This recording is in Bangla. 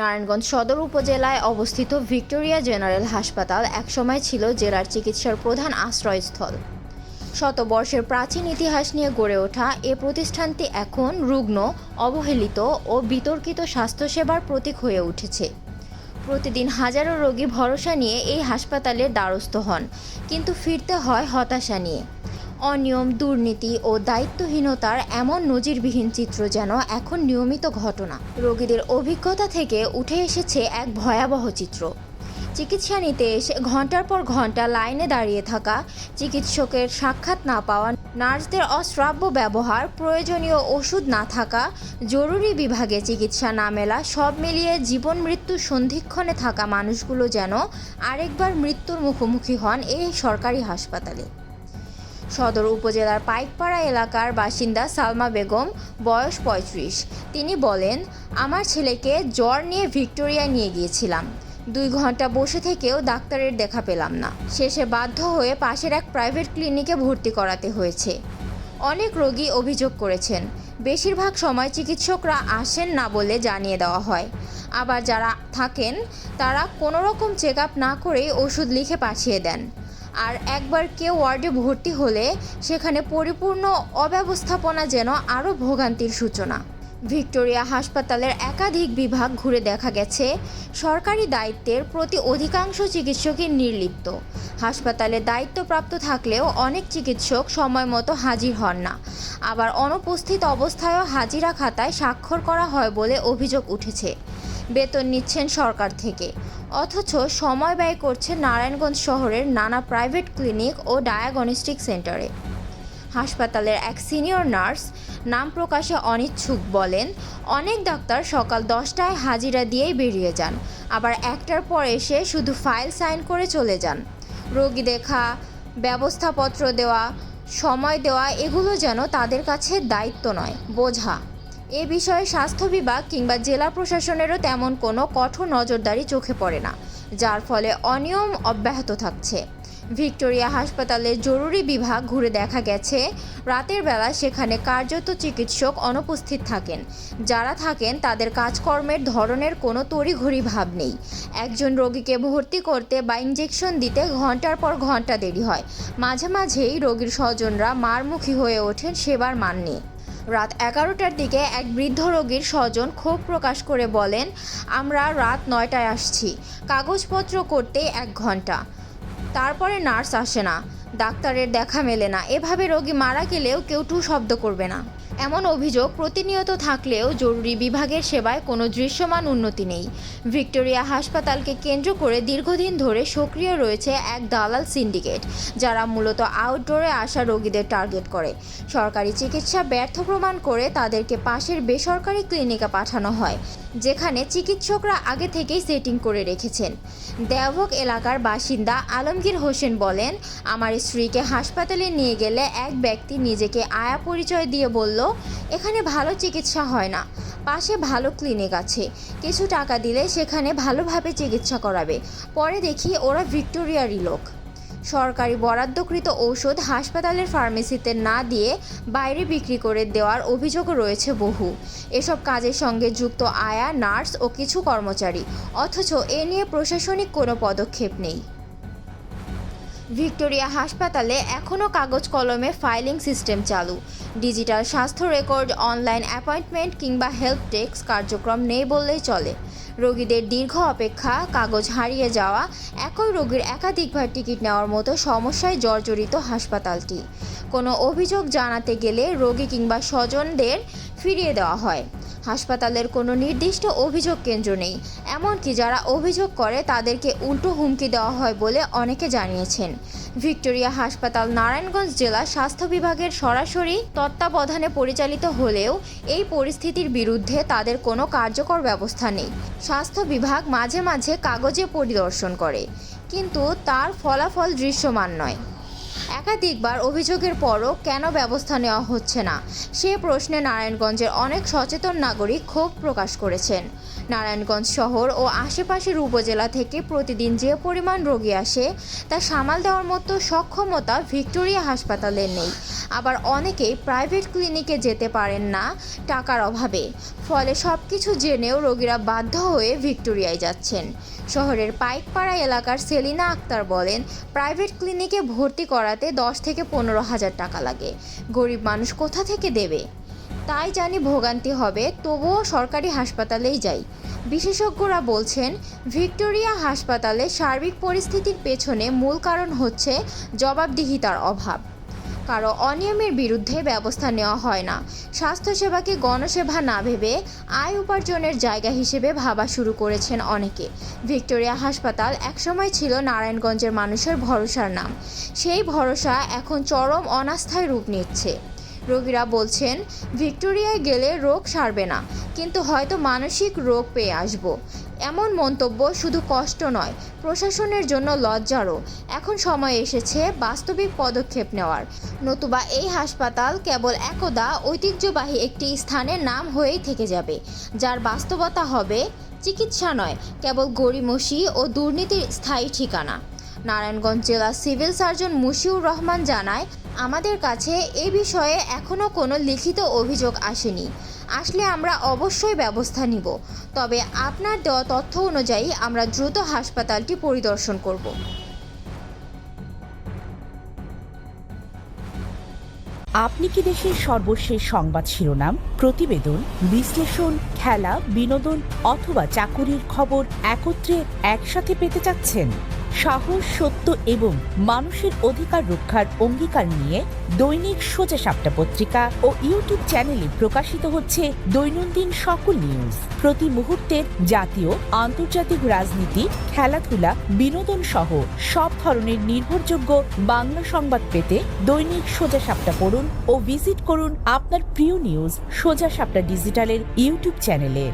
নারায়ণগঞ্জ সদর উপজেলায় অবস্থিত ভিক্টোরিয়া জেনারেল হাসপাতাল একসময় ছিল জেলার চিকিৎসার প্রধান আশ্রয়স্থল। শতবর্ষের প্রাচীন ইতিহাস নিয়ে গড়ে ওঠা এ প্রতিষ্ঠানটি এখন রুগ্ন, অবহেলিত ও বিতর্কিত স্বাস্থ্যসেবার প্রতীক হয়ে উঠেছে। প্রতিদিন হাজারো রোগী ভরসা নিয়ে এই হাসপাতালের দ্বারস্থ হন, কিন্তু ফিরতে হয় হতাশা নিয়ে। অনিয়ম, দুর্নীতি ও দায়িত্বহীনতার এমন নজিরবিহীন চিত্র যেন এখন নিয়মিত ঘটনা। রোগীদের অভিজ্ঞতা থেকে উঠে এসেছে এক ভয়াবহ চিত্র। চিকিৎসা নিতে এসে ঘণ্টার পর ঘণ্টা লাইনে দাঁড়িয়ে থাকা, চিকিৎসকের সাক্ষাৎ না পাওয়া, নার্সদের অশ্রাব্য ব্যবহার, প্রয়োজনীয় ওষুধ না থাকা, জরুরি বিভাগে চিকিৎসা না মেলা, সব মিলিয়ে জীবন মৃত্যু সন্ধিক্ষণে থাকা মানুষগুলো যেন আরেকবার মৃত্যুর মুখোমুখি হন এই সরকারি হাসপাতালে। সদর উপজেলার পাইকপাড়া এলাকার বাসিন্দা সালমা বেগম, বয়স পঁয়ত্রিশ। তিনি বলেন, আমার ছেলেকে জ্বর নিয়ে ভিক্টোরিয়া নিয়ে গিয়েছিলাম। দুই ঘণ্টা বসে থেকেও ডাক্তারের দেখা পেলাম না। শেষে বাধ্য হয়ে পাশের এক প্রাইভেট ক্লিনিকে ভর্তি করাতে হয়েছে। অনেক রোগী অভিযোগ করেছেন, বেশিরভাগ সময় চিকিৎসকরা আসেন না বলে জানিয়ে দেওয়া হয়। আবার যারা থাকেন, তারা কোনো রকম চেক আপ না করেই ওষুধ লিখে পাঠিয়ে দেন। আর একবার কেউ ওয়ার্ডে ভর্তি হলে সেখানে পরিপূর্ণ অব্যবস্থাপনা যেন আরও ভোগান্তির সূচনা। ভিক্টোরিয়া হাসপাতালের একাধিক বিভাগ ঘুরে দেখা গেছে, সরকারি দায়িত্বের প্রতি অধিকাংশ চিকিৎসকই নির্লিপ্ত। হাসপাতালে দায়িত্বপ্রাপ্ত থাকলেও অনেক চিকিৎসক সময় মতো হাজির হন না। আবার অনুপস্থিত অবস্থায়ও হাজিরা খাতায় স্বাক্ষর করা হয় বলে অভিযোগ উঠেছে। বেতন নিচ্ছেন সরকার থেকে। অথচ সময় ব্যয় করছে নারায়ণগঞ্জ শহরের নানা প্রাইভেট ক্লিনিক ও ডায়াগনস্টিক সেন্টারে। হাসপাতালের এক সিনিয়র নার্স নাম প্রকাশে অনিচ্ছুক বলেন, অনেক ডাক্তার সকাল দশটায় হাজিরা দিয়েই বেরিয়ে যান, আবার একটার পর এসে শুধু ফাইল সাইন করে চলে যান। রোগী দেখা, ব্যবস্থাপত্র দেওয়া, সময় দেওয়া এগুলো যেন তাদের কাছে দায়িত্ব নয়, বোঝা। এ বিষয়ে স্বাস্থ্য বিভাগ কিংবা জেলা প্রশাসনেরও তেমন কোনো কঠোর নজরদারি চোখে পড়ে না, যার ফলে অনিয়ম অব্যাহত থাকছে। ভিক্টোরিয়া হাসপাতালের জরুরি বিভাগ ঘুরে দেখা গেছে, রাতের বেলা সেখানে কার্যত চিকিৎসক অনুপস্থিত থাকেন। যারা থাকেন, তাদের কাজকর্মের ধরনের কোনো তড়িঘড়ি ভাব নেই। একজন রোগীকে ভর্তি করতে বা ইঞ্জেকশন দিতে ঘণ্টার পর ঘণ্টা দেরি হয়। মাঝে মাঝেই রোগীর স্বজনরা মারমুখী হয়ে ওঠেন সেবার মান নিয়ে। রাত এগারোটার দিকে এক বৃদ্ধ রোগীর স্বজন ক্ষোভ প্রকাশ করে বলেন, আমরা রাত নয়টায় আসছি। কাগজপত্র করতে এক ঘণ্টা। তারপরে নার্স আসে না। ডাক্তারের দেখা মেলে না। এভাবে রোগী মারা গেলেও কেউ টু শব্দ করবে না। এমন অভিযোগ প্রতিনিয়ত থাকলেও জরুরি বিভাগের সেবায় কোনো দৃশ্যমান উন্নতি নেই। ভিক্টোরিয়া হাসপাতালকে কেন্দ্র করে দীর্ঘদিন ধরে সক্রিয় রয়েছে এক দালাল সিন্ডিকেট, যারা মূলত আউটডোরে আসা রোগীদের টার্গেট করে। সরকারি চিকিৎসা ব্যর্থ প্রমাণ করে তাদেরকে পাশের বেসরকারি ক্লিনিকে পাঠানো হয়, যেখানে চিকিৎসকরা আগে থেকেই সেটিং করে রেখেছেন। দেওভোগ এলাকার বাসিন্দা আলমগীর হোসেন বলেন, আমার স্ত্রীকে হাসপাতালে নিয়ে গেলে এক ব্যক্তি নিজেকে আয়া পরিচয় দিয়ে বলল, এখানে ভালো চিকিৎসা হয় না। পাশে ভালো ক্লিনিক আছে। কিছু টাকা দিলে সেখানে ভালোভাবে চিকিৎসা করাবে। পরে দেখি ওরা ভিক্টোরিয়ারই লোক। সরকারি বরাদ্দকৃত ঔষধ হাসপাতালের ফার্মেসিতে না দিয়ে বাইরে বিক্রি করে দেওয়ার অভিযোগও রয়েছে বহু। এসব কাজের সঙ্গে যুক্ত আয়া, নার্স ও কিছু কর্মচারী। অথচ এ নিয়ে প্রশাসনিক কোনো পদক্ষেপ নেই। ভিক্টোরিয়া হাসপাতালে এখনও কাগজ কলমে ফাইলিং সিস্টেম চালু। ডিজিটাল স্বাস্থ্য রেকর্ড, অনলাইন অ্যাপয়েন্টমেন্ট কিংবা হেল্প ডেস্ক কার্যক্রম নেই বললেই চলে। রোগীদের দীর্ঘ অপেক্ষা, কাগজ হারিয়ে যাওয়া, একই রোগীর একাধিকবার টিকিট নেওয়ার মতো সমস্যায় জর্জরিত হাসপাতালটি। কোনো অভিযোগ জানাতে গেলে রোগী কিংবা স্বজনদের ফিরিয়ে দেওয়া হয়। হাসপাতালের কোনো নির্দিষ্ট অভিযোগ কেন্দ্র নেই। এমনকি যারা অভিযোগ করে, তাদেরকে উল্টো হুমকি দেওয়া হয় বলে অনেকে জানিয়েছেন। ভিক্টোরিয়া হাসপাতাল নারায়ণগঞ্জ জেলা স্বাস্থ্য বিভাগের সরাসরি তত্ত্বাবধানে পরিচালিত হলেও এই পরিস্থিতির বিরুদ্ধে তাদের কোনো কার্যকর ব্যবস্থা নেই। স্বাস্থ্য বিভাগ মাঝে মাঝে কাগজে পরিদর্শন করে, কিন্তু তার ফলাফল দৃশ্যমান নয়। একাধিকবার অভিযোগের পরও কেন ব্যবস্থা নেওয়া হচ্ছে না? সে প্রশ্নে নারায়ণগঞ্জের অনেক সচেতন নাগরিক ক্ষোভ প্রকাশ করেছেন। নারায়ণগঞ্জ শহর ও আশেপাশের উপজেলা থেকে প্রতিদিন যে পরিমাণ রোগী আসে, তা সামাল দেওয়ার মতো সক্ষমতা ভিক্টোরিয়া হাসপাতালের নেই। আবার অনেকেই প্রাইভেট ক্লিনিকে যেতে পারেন না টাকার অভাবে। ফলে সব কিছু জেনেও রোগীরা বাধ্য হয়ে ভিক্টোরিয়ায় যাচ্ছেন। শহরের পাইকপাড়া এলাকার সেলিনা আক্তার বলেন, প্রাইভেট ক্লিনিকে ভর্তি করাতে দশ থেকে পনেরো হাজার টাকা লাগে। গরিব মানুষ কোথা থেকে দেবে? তাই জানি ভোগান্তি হবে, তবুও সরকারি হাসপাতালেই যাই। বিশেষজ্ঞরা বলছেন, ভিক্টোরিয়া হাসপাতালে সার্বিক পরিস্থিতির পেছনে মূল কারণ হচ্ছে জবাবদিহিতার অভাব। কারও অনিয়মের বিরুদ্ধে ব্যবস্থা নেওয়া হয় না। স্বাস্থ্যসেবাকে গণসেবা না ভেবে আয় উপার্জনের জায়গা হিসেবে ভাবা শুরু করেছেন অনেকে। ভিক্টোরিয়া হাসপাতাল একসময় ছিল নারায়ণগঞ্জের মানুষের ভরসার নাম। সেই ভরসা এখন চরম অনাস্থায় রূপ নিচ্ছে। রোগীরা বলছেন, ভিক্টোরিয়ায় গেলে রোগ সারবে না, কিন্তু হয়তো মানসিক রোগ পেয়ে আসব। এমন মন্তব্য শুধু কষ্ট নয়, প্রশাসনের জন্য লজ্জারও। এখন সময় এসেছে বাস্তবিক পদক্ষেপ নেওয়ার। নতুবা এই হাসপাতাল কেবল একদা ঐতিহ্যবাহী একটি স্থানের নাম হয়েই থেকে যাবে। যার বাস্তবতা হবে চিকিৎসা নয়, কেবল গড়িমসি ও দুর্নীতির স্থায়ী ঠিকানা। নারায়ণগঞ্জ জেলা সিভিল সার্জন মুশিউর রহমান জানায় আমাদের কাছে এ বিষয়ে এখনও কোনো লিখিত অভিযোগ আসেনি। আসলে আমরা অবশ্যই ব্যবস্থা নিব। তবে আপনার দেওয়া তথ্য অনুযায়ী আমরা দ্রুত হাসপাতালটি পরিদর্শন করব। আপনি কি দেশের সর্বশেষ সংবাদ শিরোনাম, প্রতিবেদন, বিশ্লেষণ, খেলা, বিনোদন অথবা চাকুরির খবর একত্রে একসাথে পেতে চাচ্ছেন? সাহস, সত্য এবং মানুষের অধিকার রক্ষার অঙ্গীকার নিয়ে দৈনিক সোজা সাপটা পত্রিকা ও ইউটিউব চ্যানেলে প্রকাশিত হচ্ছে দৈনন্দিন সকল নিউজ প্রতি মুহূর্তের জাতীয়, আন্তর্জাতিক রাজনীতি, খেলাধুলা, বিনোদন সহ সব ধরনের নির্ভরযোগ্য বাংলা সংবাদ পেতে দৈনিক সোজা সাপটা পড়ুন ও ভিজিট করুন আপনার প্রিয় নিউজ সোজা সাপটা ডিজিটালের ইউটিউব চ্যানেলে।